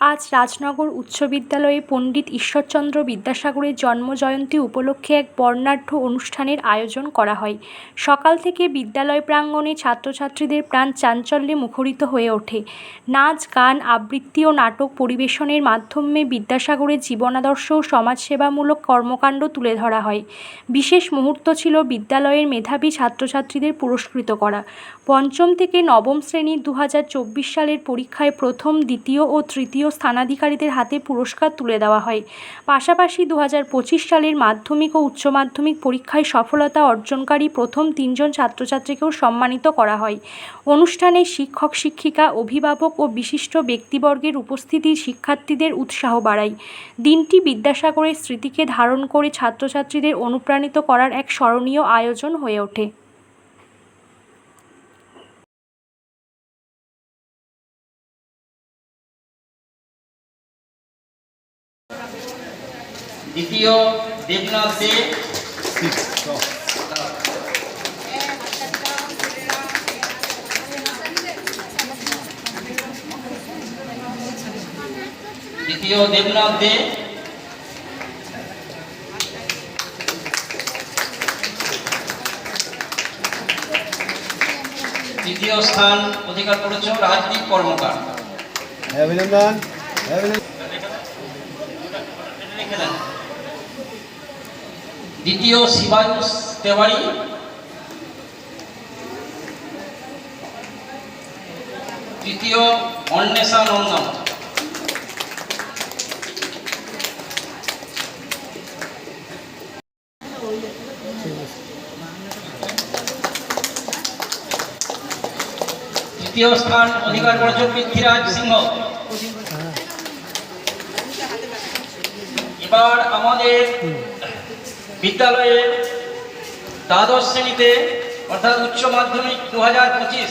আজ রাজনগর উচ্চ বিদ্যালয়ে পণ্ডিত ঈশ্বরচন্দ্র বিদ্যাসাগরের জন্মজয়ন্তী উপলক্ষে এক বর্ণাঢ্য অনুষ্ঠানের আয়োজন করা হয়। সকাল থেকে বিদ্যালয় প্রাঙ্গণে ছাত্রছাত্রীদের প্রাণ চাঞ্চল্যে মুখরিত হয়ে ওঠে। নাচ, গান, আবৃত্তি ও নাটক পরিবেশনের মাধ্যমে বিদ্যাসাগরের জীবনাদর্শ ও সমাজসেবামূলক কর্মকাণ্ড তুলে ধরা হয়। বিশেষ মুহূর্ত ছিল বিদ্যালয়ের মেধাবী ছাত্রছাত্রীদের পুরস্কৃত করা। পঞ্চম থেকে নবম শ্রেণির দু হাজার চব্বিশ সালের পরীক্ষায় প্রথম, দ্বিতীয় ও তৃতীয় স্থানাধিকারীদের হাতে পুরস্কার তুলে দেওয়া হয়। পাশাপাশি দু হাজার পঁচিশ সালের মাধ্যমিক ও উচ্চ মাধ্যমিক পরীক্ষায় সফলতা অর্জনকারী প্রথম তিনজন ছাত্রছাত্রীকেও সম্মানিত করা হয়। অনুষ্ঠানে শিক্ষক, শিক্ষিকা, অভিভাবক ও বিশিষ্ট ব্যক্তিবর্গের উপস্থিতি শিক্ষার্থীদের উৎসাহ বাড়ায়। দিনটি বিদ্যাসাগরের স্মৃতিকে ধারণ করে ছাত্রছাত্রীদের অনুপ্রাণিত করার এক স্মরণীয় আয়োজন হয়ে ওঠে। দ্বিতীয় দেবনাথ দে। দ্বিতীয় দেবনাথ দে। তৃতীয় স্থান অধিকার করেছেন রাজদীপ কর্মকার। অভিনন্দন। অভিনন্দন। দেন। দ্বিতীয় শিবায়ুষ তেওয়ারি। তৃতীয় অন্বেষা নন্দন। তৃতীয় স্থান অধিকার করেছে পৃথ্বীরাজ সিংহ। এবার আমাদের বিদ্যালয়ে দ্বাদশ শ্রেণীতে, অর্থাৎ উচ্চ মাধ্যমিক দু হাজার পঁচিশ,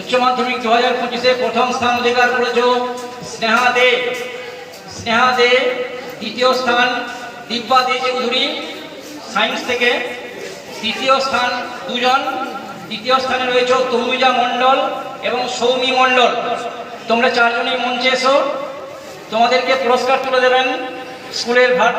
উচ্চ মাধ্যমিক দু হাজার পঁচিশে প্রথম স্থান অধিকার করেছ স্নেহা দে। স্নেহা দে, দ্বিতীয় স্থান দিব্যা দে চৌধুরী, সায়েন্স থেকে। তৃতীয় স্থান দুজন তৃতীয় স্থানে রয়েছে তনুজা মণ্ডল এবং সৌমি মণ্ডল। তোমরা চারজনই মঞ্চে এসো। তোমাদেরকে পুরস্কার তুলে দেবেন। স্কুলের ভার